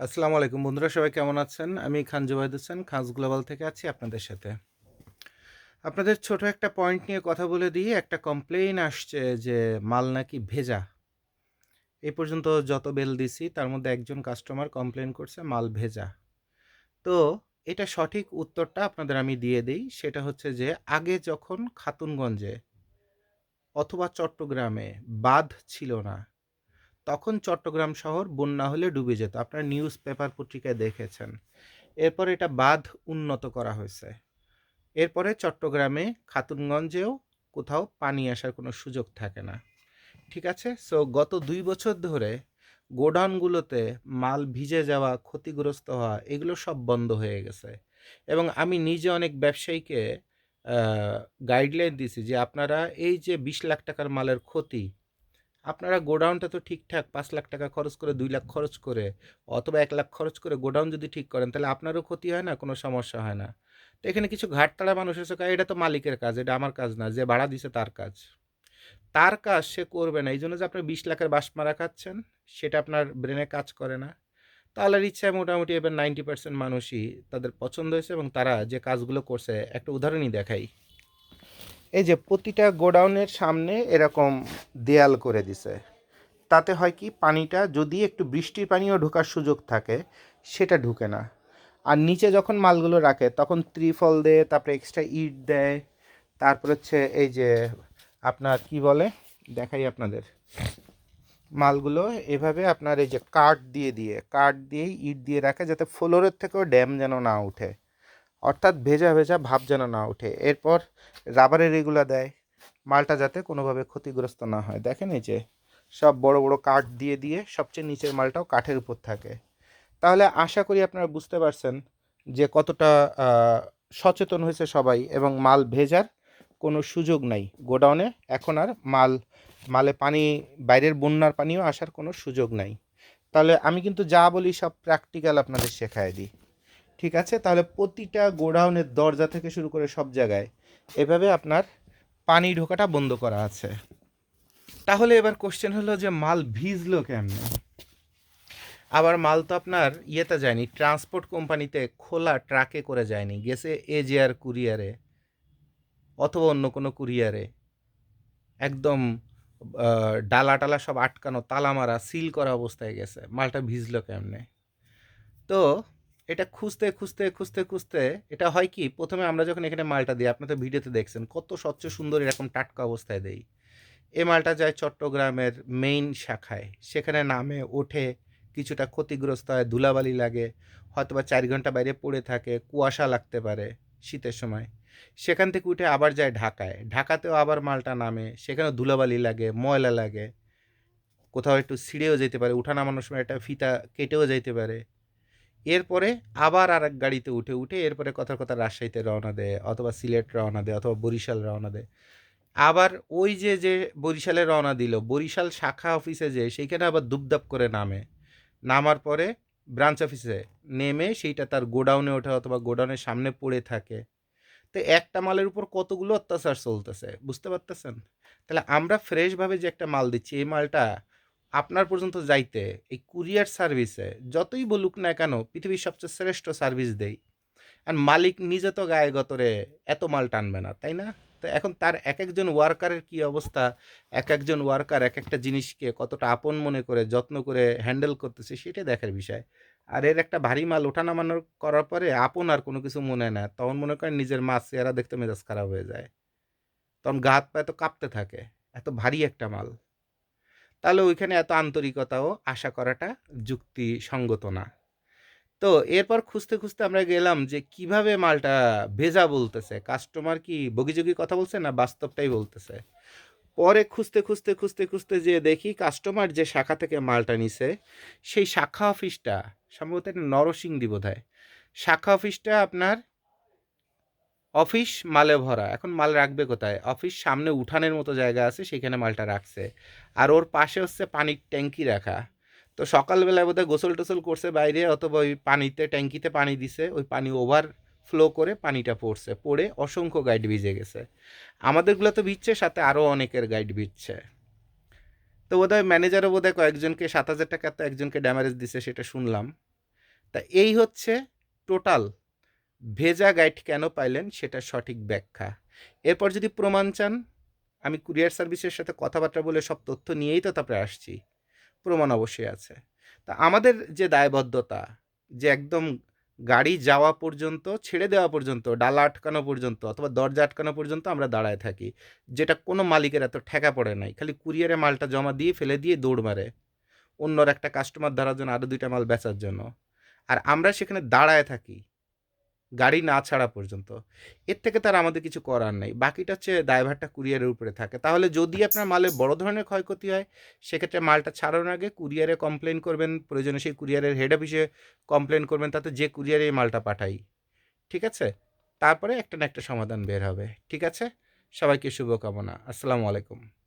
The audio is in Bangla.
আসসালামু আলাইকুম বন্ধুরা, সবাই কেমন আছেন? আমি খান জুবাইদ হোসেন, খানস গ্লোবাল থেকে আছি আপনাদের সাথে। আপনাদের ছোট একটা পয়েন্ট নিয়ে কথা বলে দিয়ে একটা কমপ্লেইন আসছে যে মাল নাকি ভেজা। এই পর্যন্ত যত বেল দিছি, তার মধ্যে একজন কাস্টমার কমপ্লেন করছে মাল ভেজা। তো এটা সঠিক উত্তরটা আপনাদের আমি দিয়ে দিই। সেটা হচ্ছে যে, আগে যখন খাতুনগঞ্জে অথবা চট্টগ্রামে বাঁধ ছিল না তখন চট্টগ্রাম শহর বন্যা হলে ডুবে যেত। আপনারা নিউজ পেপার পত্রিকায় দেখেছেন। এরপর এটা বাঁধ উন্নত করা হয়েছে। এরপরে চট্টগ্রামে, খাতুনগঞ্জেও কোথাও পানি আসার কোনো সুযোগ থাকে না। ঠিক আছে? সো গত দুই বছর ধরে গোডাউনগুলোতে মাল ভিজে যাওয়া, ক্ষতিগ্রস্ত হওয়া, এগুলো সব বন্ধ হয়ে গেছে। এবং আমি নিজে অনেক ব্যবসায়ীকে গাইডলাইন দিছি যে আপনারা এই যে বিশ লাখ টাকার মালের ক্ষতি আপনারা গোডাউনটা তো ঠিকঠাক পাঁচ লাখ টাকা খরচ করে, দুই লাখ খরচ করে অথবা এক লাখ খরচ করে গোডাউন যদি ঠিক করেন, তাহলে আপনারও ক্ষতি হয় না? কোনো সমস্যা হয় না। তো এখানে কিছু ঘাটতাড়া মানুষ এসে এটা তো মালিকের কাজ, এটা আমার কাজ না, যে ভাড়া দিছে তার কাজ। তার কাজ সে করবে না। এই জন্য যে আপনি বিশ লাখের বাস মারা খাচ্ছেন, সেটা আপনার ব্রেনে কাজ করে না। তাহলে ইচ্ছায় মোটামুটি এবার নাইনটি পার্সেন্ট মানুষই তাদের পছন্দ হয়েছে এবং তারা যে কাজগুলো করছে, একটা উদাহরণই দেখাই। এই যে প্রতিটা গোডাউনের সামনে এরকম দেয়াল করে দিছে। তাতে হয় কি, পানিটা যদি একটু বৃষ্টির পানিও ঢোকার সুযোগ থাকে, সেটা ঢুকে না। আর নিচে যখন মালগুলো রাখে, তখন ত্রিফল দেয়, তারপরে এক্সট্রা ইট দেয়, তারপর হচ্ছে এই যে আপনার কি বলে, দেখাই আপনাদের। মালগুলো এভাবে আপনার এই যে কাঠ দিয়ে দিয়ে, কাঠ দিয়ে ইট দিয়ে রাখে, যাতে ফ্লোরের থেকেও ড্যাম যেন না উঠে। অর্থাৎ ভেজা ভেজা ভাব যেন না ওঠে। এরপর রাবারের এগুলো দেয়, মালটা যাতে কোনোভাবে ক্ষতিগ্রস্ত না হয়। দেখেন এই যে, সব বড় বড় কাঠ দিয়ে দিয়ে সবচেয়ে নিচের মালটাও কাঠের উপর থাকে। তাহলে আশা করি আপনারা বুঝতে পারছেন যে কতটা সচেতন হয়েছে সবাই এবং মাল ভেজার কোনো সুযোগ নাই। গোডাউনে এখন আর মাল, মালে পানি, বাইরের বন্যার পানিও আসার কোনো সুযোগ নাই। তাহলে আমি কিন্তু যা বলি সব প্র্যাকটিক্যাল আপনাদের শেখায় দিই। ঠিক আছে? তাহলে প্রতিটা গোডাউনের দরজা থেকে শুরু করে সব জায়গায় এভাবে আপনার পানি ঢোকাটা বন্ধ করা আছে। তাহলে এবার কোশ্চেন হলো যে মাল ভিজলো কেমনে? আবার মাল তো আপনার ইয়েতে যায়নি ট্রান্সপোর্ট কোম্পানিতে খোলা ট্রাকে করে যায়নি, গেছে এজিআর কুরিয়ারে অথবা অন্য কোনো কুরিয়ারে একদম ডালা টালা সব আটকানো, তালা মারা সিল করা অবস্থায় গেছে। মালটা ভিজলো কেমনে? তো এটা খুঁজতে খুঁজতে খুঁজতে খুঁজতে এটা হয় কি? প্রথমে আমরা যখন এখানে মালটা দিই, আপনি তো ভিডিওতে দেখছেন, কত স্বচ্ছ, সুন্দর এরকম টাটকা অবস্থায় দেই। এই মালটা যায় চট্টগ্রামের মেইন শাখায়। সেখানে নামে, ওঠে, কিছুটা ক্ষতিগ্রস্ত হয়, ধুলাবালি লাগে, হয়তোবা চার ঘণ্টা বাইরে পড়ে থাকে, কুয়াশা লাগতে পারে শীতের সময়। সেখান থেকে উঠে আবার যায় ঢাকায়। ঢাকাতেও আবার মালটা নামে সেখানে ধুলাবালি লাগে, ময়লা লাগে। কোথাও একটু ছিঁড়েও যেতে পারে উঠা নামানোর সময় একটা ফিতা কেটেও যেতে পারে। এরপরে আবার আর এক গাড়িতে উঠে উঠে এরপরে কথার কথা রাজশাহীতে রওনা দেয় অথবা সিলেট রওনা দেয় অথবা বরিশাল রওনা দেয়। আবার ওই যে যে বরিশালে রওনা দিল, বরিশাল শাখা অফিসে যে, সেইখানে আবার দুপদাপ করে নামে। নামার পরে ব্রাঞ্চ অফিসে নেমে সেইটা তার গোডাউনে ওঠে অথবা গোডাউনের সামনে পড়ে থাকে। তো একটা মালের উপর কতগুলো অত্যাচার চলতেছে, বুঝতে পারতেছেন? তাহলে আমরা ফ্রেশভাবে যে একটা মাল দিচ্ছি, এই মালটা আপনার পর্যন্ত যাইতে এই কুরিয়ার সার্ভিসে যতই বলুক না কেন পৃথিবীর সবচেয়ে শ্রেষ্ঠ সার্ভিস দেই। আর মালিক নিজে তো গায়ে গতরে এত মাল টানবে না, তাই না? তো এখন তার এক একজন ওয়ার্কারের কি অবস্থা? এক একজন ওয়ার্কার এক একটা জিনিসকে কতটা আপন মনে করে, যত্ন করে হ্যান্ডেল করতেছে সেটাই দেখার বিষয়। আর এর একটা ভারী মাল ওঠানামানোর করার পরে আপন আর কোনো কিছু মনে না, তখন মনে করেন নিজের মাছ চেহারা দেখতে মেজাজ খারাপ হয়ে যায়। তখন গা হাত পা এত কাঁপতে থাকে, এত ভারী একটা মাল। তাহলে ওইখানে এত আন্তরিকতাও আশা করাটা যুক্তিসঙ্গত না। তো এরপর খুঁজতে খুঁজতে আমরা গেলাম যে কীভাবে মালটা ভেজা বলতেছে কাস্টমার কি বগিযোগি কথা বলছে না বাস্তবটাই বলতেছে? পরে খুঁজতে খুঁজতে খুঁজতে খুঁজতে যে দেখি কাস্টমার যে শাখা থেকে মালটা নিছে, সেই শাখা অফিসটা সম্ভবত এটা নরসিংদী বোধ হয় শাখা অফিসটা আপনার অফিস মালে ভরা। এখন মাল রাখবে কোথায়? অফিস সামনে উঠানের মতো জায়গা আছে, সেখানে মালটা রাখছে। আর ওর পাশে হচ্ছে পানির ট্যাঙ্কি রাখা। তো সকালবেলায় বোধহয় গোসল টোসল করছে বাইরে, অথবা ওই পানিতে, ট্যাঙ্কিতে পানি দিছে, ওই পানি ওভার ফ্লো করে পানিটা পড়ছে। পড়ে অসংখ্য গাইড ভিজে গেছে। আমাদেরগুলো তো ভিজছে, সাথে আরও অনেকের গাইড ভিজছে। তো বোধহয় ম্যানেজারও বোধহয় কয়েকজনকে, সাত হাজার টাকা তো একজনকে ড্যামারেজ দিছে, সেটা শুনলাম। তা এই হচ্ছে টোটাল ভেজা গাইড কেন পাইলেন সেটা সঠিক ব্যাখ্যা। এরপর যদি প্রমাণ চান, আমি কুরিয়ার সার্ভিসের সাথে কথাবার্তা বলে সব তথ্য নিয়েই তো তারপরে আসছি। প্রমাণ অবশ্যই আছে। তা আমাদের যে দায়বদ্ধতা, যে একদম গাড়ি যাওয়া পর্যন্ত, ছেড়ে দেওয়া পর্যন্ত, ডালা আটকানো পর্যন্ত অথবা দরজা আটকানো পর্যন্ত আমরা দাঁড়ায় থাকি, যেটা কোনো মালিকের এত ঠেকা পড়ে নাই, খালি কুরিয়ারে মালটা জমা দিয়ে ফেলে দিয়ে দৌড় মারে। অন্যর একটা কাস্টমার ধরার জন্য আরও দুইটা মাল বেচার জন্য। আর আমরা সেখানে দাঁড়ায় থাকি গাড়ি না ছাড়া পর্যন্ত। এর থেকে তার আমাদের কিছু করার নেই। বাকিটা হচ্ছে ড্রাইভারটা কুরিয়ারের উপরে থাকে। তাহলে যদি আপনার মালে বড় ধরনের ক্ষয়ক্ষতি হয় সেক্ষেত্রে মালটা ছাড়ানোর আগে কুরিয়ারে কমপ্লেন করবেন প্রয়োজনে সেই কুরিয়ারের হেড অফিসে কমপ্লেন করবেন তাতে যে কুরিয়ারে এই মালটা পাঠাই। ঠিক আছে? তারপরে একটা না একটা সমাধান বের হবে। ঠিক আছে? সবাইকে শুভকামনা। আসসালামু আলাইকুম।